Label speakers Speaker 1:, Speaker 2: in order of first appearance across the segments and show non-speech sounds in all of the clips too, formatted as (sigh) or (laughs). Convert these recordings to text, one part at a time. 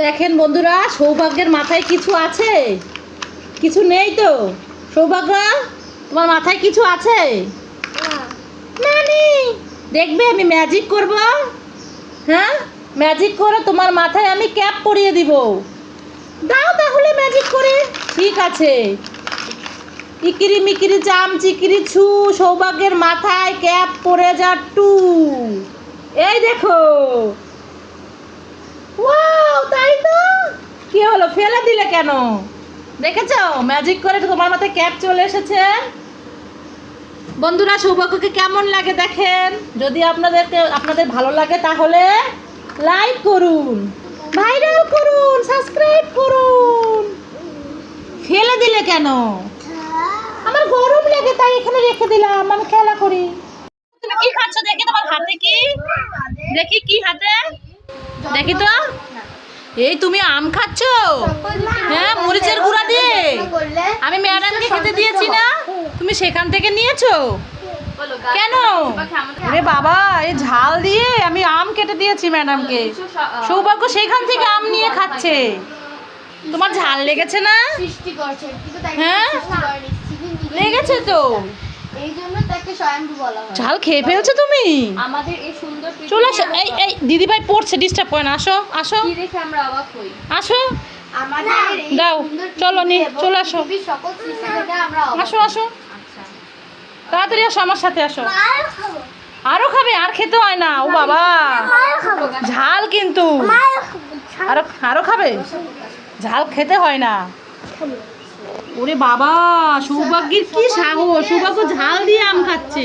Speaker 1: দেখেন বন্ধুরা সৌভাগ্যের মাথায় কিছু আছে? কিছু নেই তো? সৌভাগ্য তোমার মাথায় কিছু আছে? না। নেই দেখবে আমি ম্যাজিক করব? হ্যাঁ? ম্যাজিক করে তোমার মাথায় আমি ক্যাপ পরিয়ে দিব। দাও তাহলে ম্যাজিক করে। ঠিক আছে। ইকিরি মিকিরি চাম চিকিরি ছু সৌভাগ্যের মাথায় ক্যাপ পরে যা টু। এই দেখো। ওয়াও তাই তো। কি হলো, ফেলে দিলে কেন? দেখেছ? ম্যাজিক করে তোমার মাথায় ক্যাপ চলে এসেছে। বন্ধুরা, সৌভাগ্যকে কেমন লাগে দেখেন? যদি আপনাদের ভালো লাগে তাহলে লাইক করুন ভাইরাল করুন সাবস্ক্রাইব করুন। ফেলে দিলে কেন? আমার গরম লাগে, তাই এখানে রেখে দিলাম, আমি খেলা করি। তুমি কি খাচ্ছ? দেখি তোমার হাতে কি? দেখি কি হাতে? দেখি তো। এই তুমি আম খাচ্ছ? হ্যাঁ মরিচের গুঁড়া দিয়ে। আমি ম্যাডামকে খেতে দিয়েছি না। তুমি সেখান থেকে নিয়েছো? কেন? রে বাবা এই ঝাল দিয়ে আমি আম কেটে দিয়েছি ম্যাডামকে। সৌভাগ্য সেখান থেকে আম নিয়ে খাচ্ছে। তোমার ঝাল লেগেছে না? হ্যাঁ? লেগেছে তো।
Speaker 2: এই জন্য তাকে স্বয়ংভূ বলা হয়।
Speaker 1: ঝাল খেয়ে ফেলছো তুমি?
Speaker 3: আমাদের এই সুন্দর
Speaker 1: চলে আসো। এই এই দিদিভাই পড়ছে ডিস্টার্ব করে না। আসো আসো।
Speaker 3: কি দেখে আমরা অবাক হই?
Speaker 1: আসো।
Speaker 2: আমাদের এই
Speaker 1: দাও, চলো নি, চলে আসো।
Speaker 2: সকল সৃষ্টি থেকে আমরা
Speaker 1: আসো আসো।
Speaker 3: আচ্ছা।
Speaker 1: তাড়াতাড়ি আসো আমার সাথে আসো। আরও খাবে? আর খেতে হয় না। ও বাবা। ঝাল কিন্তু। আরও আরও খাবে? ঝাল খেতে হয় না। ওরে বাবা সৌভাগ্যের কি সাহস? সৌভাগ্য ঝাল দিয়ে আম খাচ্ছে।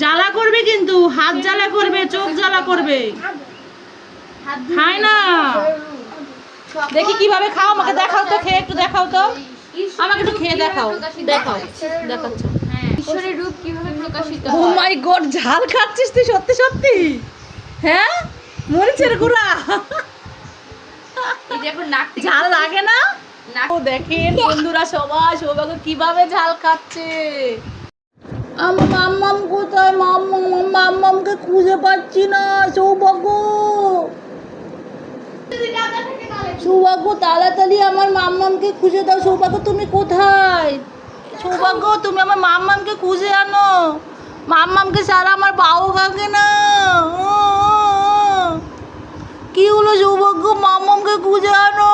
Speaker 1: জ্বালা করবে কিন্তু হাত জ্বালা করবে চোখ জ্বালা করবে। খায় না। দেখি কীভাবে খাও আমাকে দেখাও তো খেয়ে একটু দেখাও তো। আমাকে একটু খেয়ে দেখাও দেখাও। দেখাচ্ছ।
Speaker 3: হ্যাঁ ঈশ্বরের রূপ কীভাবে প্রকাশিত
Speaker 1: ও মাই গড ঝাল খাচ্ছিস তুই সত্যি সত্যি? হ্যাঁ? মরিচের গুঁড়া।
Speaker 3: এখন নাক
Speaker 1: ঝাল লাগে না? দেখেন বন্ধুরা সবাই সৌভাগ্য কীভাবে ঝাল খাচ্ছে। মাম্মাম কোথায়? মাম্মাম মাম্মামকে খুঁজে পাচ্ছি না সৌভাগ্য। সৌভাগ্য তাড়াতাড়ি আমার মাম্মামকে খুঁজে দাও। সৌভাগ্য তুমি কোথায়? সৌভাগ্য তুমি আমার মাম্মামকে খুঁজে আনো। মাম্মামকে ছাড়া আমার বাউ কাকে না। কি হলো সৌভাগ্য? মাম্মামকে খুঁজে আনো।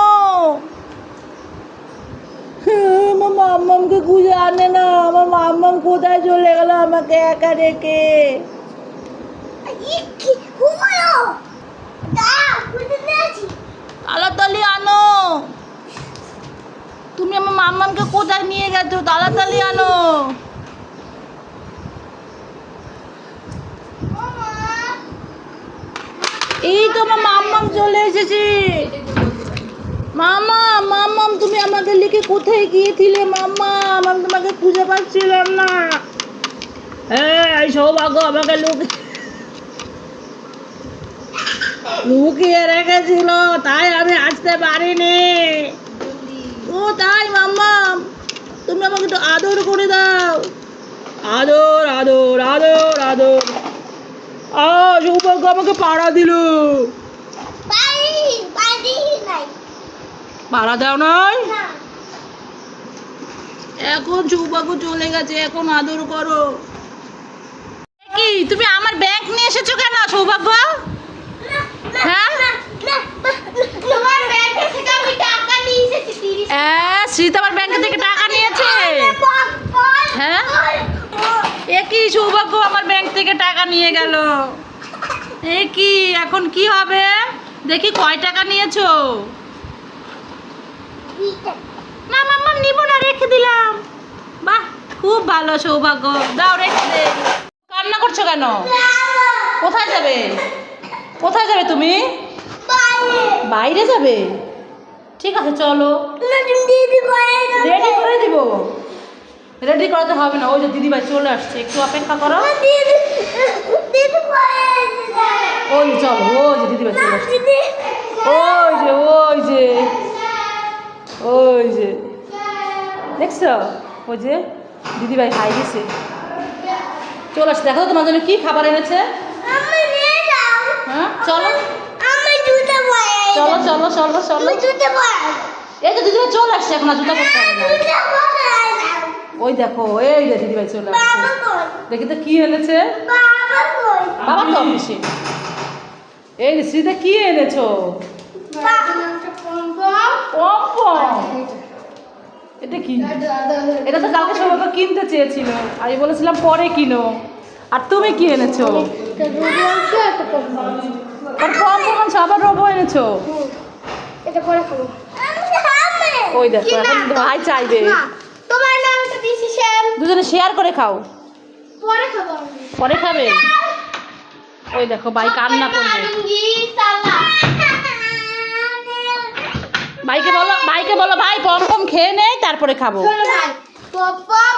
Speaker 1: আমার মাম্মামকে খুঁজে আনে না। আমার মাম্মাম কোথায় চলে গেল আমাকে একা রেখে তাড়াতাড়ি আনো। তুমি আমার মাম্মামকে কোথায় নিয়ে গেছো? তাড়াতাড়ি আনো এই তো আমার মাম্মাম চলে এসেছে। মামা মাম্মাম তুমি আমাকে লিখে কোথায় গিয়েছিলে মাম্মা আমি তোমাকে খুঁজে পাচ্ছিলাম না। হ্যাঁ সৌভাগ্য আমাকে লুক লুকিয়ে রেখেছিল, তাই আমি আসতে পারিনি। ও, তাই মাম্মা তুমি আমাকে একটু আদর করে দাও। আদর আদর আদর আদর। আ সৌভাগ্য আমাকে পাড়া দিল। পাড়া দাও নাই? এখন সৌভাগ্য চলে গেছে এখন আদর করো। কি তুমি আমার ব্যাংক নিয়ে এসেছ কেন সৌভাগ্য? হ্যাঁ?
Speaker 2: নিয়ে
Speaker 1: ব্যাংক থেকে টাকা নিয়েছে। হ্যাঁ? এ কি সৌভাগ্য আমার ব্যাংক থেকে টাকা নিয়ে গেল। এ কি এখন কি হবে? দেখি কয় টাকা নিয়েছো? না মাম্মা নিব না, রেখে দিলাম। বাহ, খুব ভালো সৌভাগ্য। দাও, রেখে দে। কান্না করছ কেন? কোথায় যাবে? কোথায় যাবে তুমি? বাইরে যাবে? ঠিক আছে, চলো। রেডি করে দিব। রেডি করাতে হবে না। ওই যে দিদিভাই চলে আসছে। একটু অপেক্ষা করো। ওই চলো ওই যে দিদিভাই চলে আসছে। ওই যে ওই যে ওই যে। দেখছ? ওই যে দিদিভাই খাই গেছে চলে আসছে। দেখো তোমার জন্য কি খাবার এনেছে। হ্যাঁ চলো। চলো চলো চলো চলো। এই তো দিদিভাই চলে আসছে এখন আর জুতা করতে হবে ওই দেখো এই যে দিদিভাই চলে আসছে। দেখি তো কি এনেছে।
Speaker 2: বাবা
Speaker 1: তো অফিসে। এই যে শ্রীদা কি এনেছো? এটা কি? এটা তো কালকে সবাই কিনতে চেয়েছিল। আমি বলেছিলাম পরে কিনো। আর তুমি কি এনেছো? আর পম আনছো আবার রোবো এনেছো?
Speaker 2: এটা পরে খাব
Speaker 1: ওই দেখো এখন ভাই চাইবে।
Speaker 2: তোমার নামটা দিছি শ্যাম।
Speaker 1: দুজনে শেয়ার করে খাও।
Speaker 2: পরে খাব
Speaker 1: পরে খাবে? ওই দেখো ভাই কান্না করবে ভাইকে বলো ভাইকে বলো ভাই পম পম খেয়ে নেই তারপরে খাব।
Speaker 2: শোনো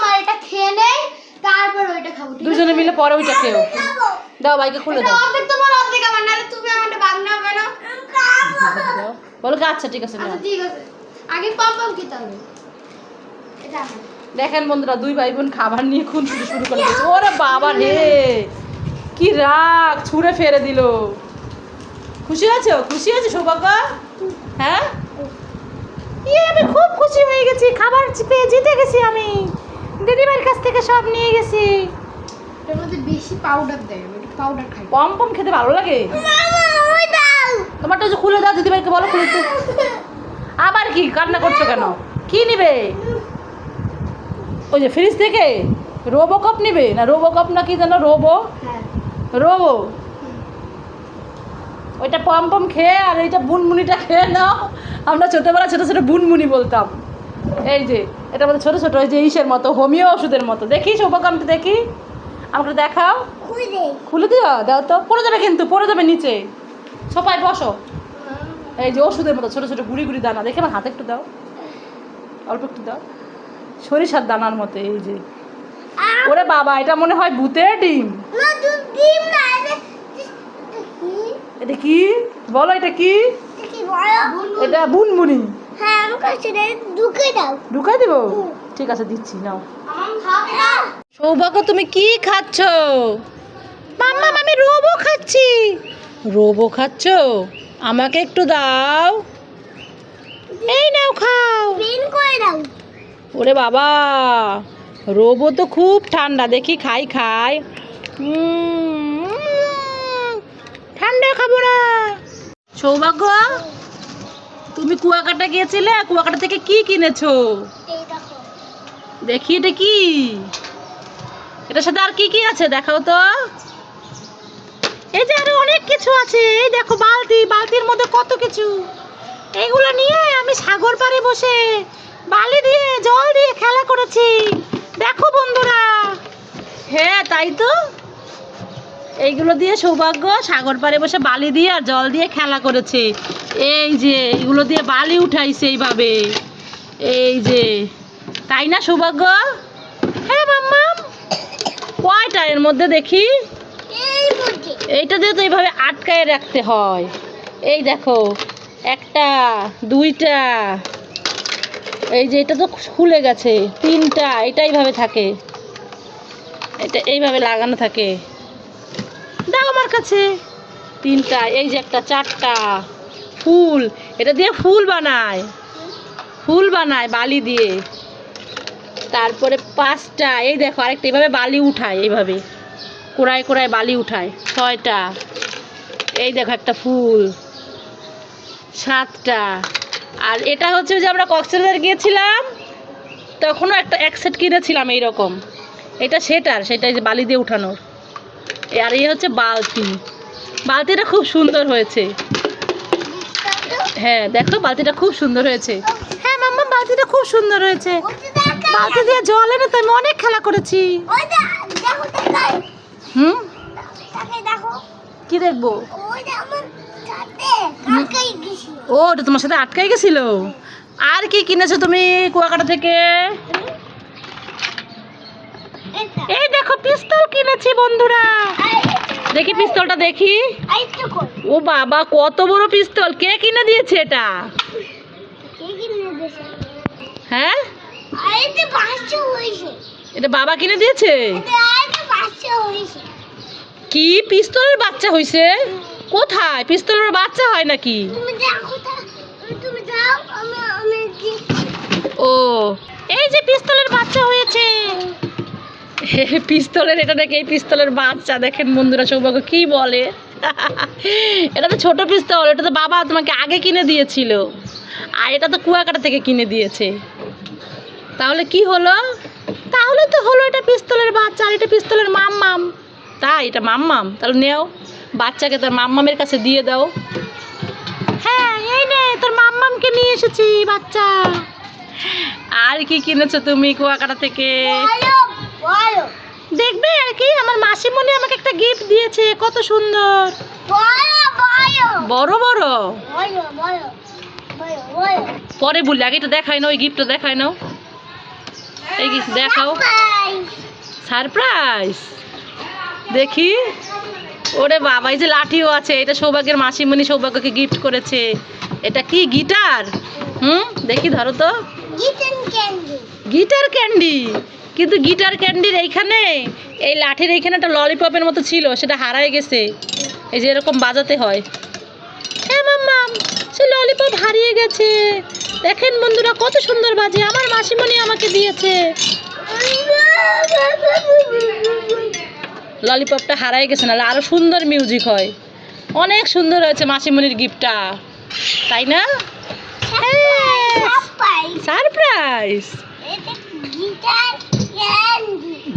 Speaker 2: ভাই এটা খেয়ে নেই তারপর ওইটা খাব
Speaker 1: দুজনে মিলে পরে ওইটা খেও দাও ভাইকে খুলে দাও।
Speaker 2: অর্ধেক তোমার অর্ধেক আমার নাহলে তুমি আমারটা বাগনা হবে না
Speaker 1: বলো কি আচ্ছা ঠিক আছে
Speaker 2: আচ্ছা ঠিক আছে। আগে পপকর্ন খেতে হবে। এটা
Speaker 1: দেখেন বন্ধুরা দুই ভাই বোন খাবার নিয়ে খুন শুরু শুরু করে দিয়েছে। ওরে বাবা রে! কি রাগ ছুঁড়ে ফেলে দিল। খুশি আছো? খুশি আছে সৌভাগ্য? হ্যাঁ? ইয়ে আমি খুব খুশি হয়ে গেছি। খাবার পেয়ে জিতে গেছি আমি। দিদিভাইয়ের কাছ থেকে সব নিয়ে গেছি।
Speaker 2: মধ্যে বেশি পাউডার দেয় আমি পাউডার খাই।
Speaker 1: পম পম খেতে ভালো লাগে?
Speaker 2: মামা ওই
Speaker 1: তোমারটা যে খুলে দাও দিদিভাইকে বলো খুলে আবার কি কান্না করছ কেন? কি নিবে? ওই যে ফ্রিজ থেকে? রোবো কপ নিবে? না রোবো কপ না কি জানো রোবো?
Speaker 2: হ্যাঁ।
Speaker 1: রোবো ওইটা পম পম খেয়ে আর এইটা বুনমুনিটা খেয়ে নাও। আমরা ছোটোবেলা ছোটো ছোটো বুনমুনি বলতাম। এই যে এটা আমাদের ছোটো ছোটো ওই যে ইসের মতো হোমিও ওষুধের মতো। দেখি সৌভাগ্যমটা দেখি। আমাকে দেখাও। খুলে দিও দাও তো। পড়ে যাবে কিন্তু পড়ে যাবে নিচে। সোফায় বসো। এই যে ওষুধের মতো ছোটো ছোটো গুড়ি গুড়ি দানা। দেখে আমার হাতে একটু দাও। অল্প একটু দাও। সরিষার দানার মতো এই যে। ওরে বাবা এটা মনে হয় ভূতের ডিম।
Speaker 2: এটা কি
Speaker 1: এটা কি? বলো এটা কি?
Speaker 2: এটা কি বড়
Speaker 1: এটা বুনবুনি।
Speaker 2: হ্যাঁ আমি কাছে ঢুকে দাও।
Speaker 1: দেবো? ঠিক আছে দিচ্ছি নাও। সৌভাগ্য তুমি কি খাচ্ছ? মাম্মা আমি রোবো খাচ্ছি। রোবো খাচ্ছ? আমাকে একটু দাও। এই নাও খাও।
Speaker 2: দাও।
Speaker 1: ওরে বাবা রোবো তো খুব ঠান্ডা। দেখি খাই খাই। ঠান্ডা খাব না। সৌভাগ্য তুমি কুয়াকাটা গিয়েছিলে কুয়াকাটা থেকে কি কিনেছো?
Speaker 2: দেখি
Speaker 1: এটা কি? এটার সাথে আর কি কি আছে দেখাও তো। এই যে আরও অনেক কিছু আছে। এই দেখো বালতি বালতির মধ্যে কত কিছু। এইগুলো নিয়ে আমি সাগর পাড়ে বসে বালি দিয়ে জল দিয়ে খেলা করেছি। দেখো বন্ধুরা। হ্যাঁ তাই তো। এইগুলো দিয়ে সৌভাগ্য সাগর পাড়ে বসে বালি দিয়ে আর জল দিয়ে খেলা করেছে। এই যে এইগুলো দিয়ে বালি উঠাইছে এইভাবে। এই যে তাই না সৌভাগ্য? হ্যাঁ মাম্মাম কয়টা এর মধ্যে দেখি? এইটা দিয়ে তো এইভাবে আটকায় রাখতে হয়। এই দেখো একটা দুইটা। এই যে এটা তো খুলে গেছে তিনটা এটা এইভাবে থাকে। এটা এইভাবে লাগানো থাকে। কাছে? তিনটা, এই যে একটা, চারটা। ফুল, এটা দিয়ে ফুল বানায়। ফুল বানায় বালি দিয়ে। তারপরে পাঁচটা, এই দেখো আরেকটা, এইভাবে বালি উঠায়, এইভাবে। কোড়ায় কোড়ায় বালি উঠায়, ছয়টা। এই দেখো একটা ফুল, সাতটা। আর এটা হচ্ছে যে আমরা কক্সবাজার গিয়েছিলাম, তখনও একটা এক সেট কিনেছিলাম এইরকম। এটা সেটার, সেটা যে বালি দিয়ে উঠানোর। আর এই হচ্ছে বালতি। বালতিটা খুব সুন্দর হয়েছে। হ্যাঁ দেখো, বালতিটা খুব সুন্দর হয়েছে। হ্যাঁ মাম্মা, বালতিটা খুব সুন্দর হয়েছে। বালতি দিয়ে জল এনে তো আমি অনেক খেলা করেছি। হুম? কি দেখব? ও, ওটা তোমার সাথে আটকাই গেছিল। আর কি কিনেছো তুমি কুয়াকাটা থেকে? এই দেখো পিস্তল কিনেছি বন্ধুরা। দেখি পিস্তলটা দেখি। ও বাবা, কত বড় পিস্তল। কে কিনে দিয়েছে এটা? হ্যাঁ? এটা বাবা কিনে দিয়েছে? কি পিস্তলের বাচ্চা হইছে? কোথায়? পিস্তলের বাচ্চা হয় নাকি? ও, এই যে পিস্তলের বাচ্চা হয়েছে। পিস্তলের, এটা নাকি এই পিস্তলের বাচ্চা? দেখেন বন্ধুরা, সৌভাগ্য, কি বলে? এটা তো ছোট পিস্তল, এটা তো বাবা তোমাকে আগে কিনে দিয়েছিল। আর এটা তো কুয়াকাটা থেকে কিনে দিয়েছে। তাহলে কি হলো? তাহলে তো হলো এটা পিস্তলের বাচ্চা, আর এটা পিস্তলের মাম্মাম। তাই, এটা মাম্মাম? তাহলে নেও, বাচ্চাকে তোর মাম্মামের কাছে দিয়ে দাও। হ্যাঁ এই নে, তোর মাম্মামকে নিয়ে এসেছি, বাচ্চা। আর কি কিনেছো তুমি কুয়াকাটা থেকে? দেখবে আর কি? আমার মাসিমণি আমাকে একটা গিফট দিয়েছে কত সুন্দর।
Speaker 2: বলো বলো।
Speaker 1: বড় বড়।
Speaker 2: বলো বলো বলো বলো।
Speaker 1: পরে বললি আগে এটা দেখাই নাও ওই গিফটটা দেখাই নাও। এই gift দেখাও। সারপ্রাইজ দেখি। ওরে বাবা এই যে লাঠিও আছে এটা সৌভাগ্যের মাসিমণি সৌভাগ্যকে গিফট করেছে। এটা কি গিটার? হুম দেখি ধরো তো।
Speaker 2: গিটেন ক্যান্ডি
Speaker 1: গিটার ক্যান্ডি কিন্তু গিটার ক্যান্ডির এইখানে এই লাঠির এইখানে একটা ললিপপের মতো ছিল সেটা হারায় গেছে। এই যে এরকম বাজাতে হয়। হ্যাঁ মাম্মাম সে ললিপপ হারিয়ে গেছে। দেখেন বন্ধুরা কত সুন্দর বাজে। আমার মাসিমণি আমাকে দিয়েছে। ললিপপটা হারাই গেছে নাহলে আরও সুন্দর মিউজিক হয়। অনেক সুন্দর হয়েছে মাসিমণির গিফটটা তাই না? সারপ্রাইজ
Speaker 2: এটা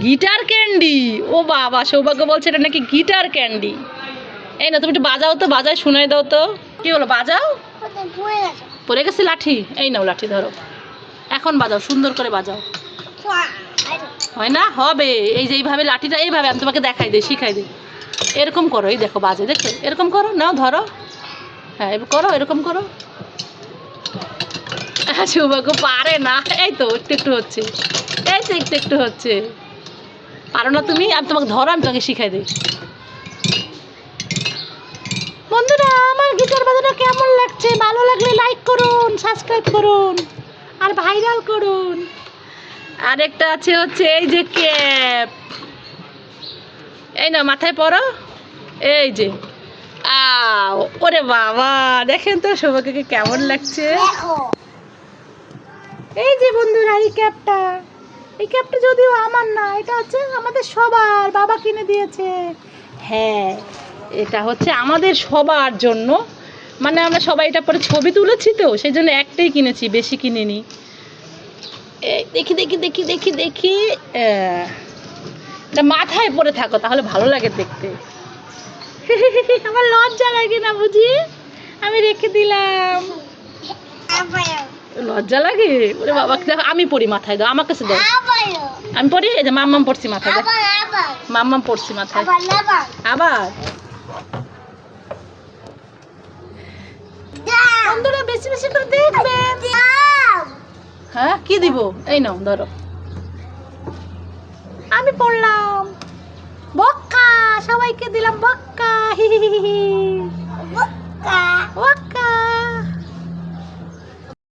Speaker 2: গিটার ক্যান্ডি
Speaker 1: ও বাবা সৌভাগ্য বলছে এটা নাকি গিটার ক্যান্ডি এই না তুমি একটু বাজাও তো বাজায় শোনাই দাও তো। কি হলো বাজাও?
Speaker 2: পড়ে গেছে।
Speaker 1: লাঠি? এই নাও লাঠি ধরো। এখন বাজাও সুন্দর করে বাজাও। হয় না? হবে। এই যে এইভাবে লাঠিটা এইভাবে আমি তোমাকে দেখাই দিই শিখাই দিই। এরকম করো এই দেখো বাজে দেখো। এরকম করো নাও ধরো। হ্যাঁ এবার করো এরকম করো। সৌভাগ্য পারে না। এই তো একটু একটু হচ্ছে। এই তো একটু একটু হচ্ছে। পারো না তুমি আমি তোমাকে ধরো আমি তোমাকে শিখাই দিই। বন্ধুরা আমার গিটার বাজানো কেমন লাগছে? ভালো লাগলে লাইক করুন সাবস্ক্রাইব করুন আর ভাইরাল করুন। আরেকটা আছে হচ্ছে এই যে ক্যাপ। এই না মাথায় পরো। এই যে। আও ওরে বাবা দেখেন তো সৌভাগ্যকে কেমন লাগছে। এই যে বন্ধুরা এই ক্যাপটা। এই ক্যাপটা যদিও আমার না এটা হচ্ছে আমাদের সবার বাবা কিনে দিয়েছে। হ্যাঁ এটা হচ্ছে আমাদের সবার জন্য। মানে আমরা সবাই এটা পরে ছবি তুলেছি তো সেই জন্য একটাই কিনেছি বেশি কিনিনি। দেখি দেখি দেখি দেখি দেখি। এটা মাথায় পরে থাকো তাহলে ভালো লাগে দেখতে। (laughs) আমার লজ্জা লাগে না বুঝি? আমি রেখে দিলাম। লজ্জা লাগে? ওরে বাবা দেখো আমি পড়ি মাথায় দাও আমার কাছে দাও আমি পড়ি এই যে মাম্মাম পড়ছি মাথায় দাও মাম্মাম পড়ছি মাথায়।
Speaker 2: আবার
Speaker 1: বন্ধুরা বেশি বেশি করে দেখবেন হ্যাঁ কি দিব? এই নাও ধরো। আমি পড়লাম। বক্কা সবাইকে দিলাম বক্কা। হি হি হি হি। হি। বক্কা।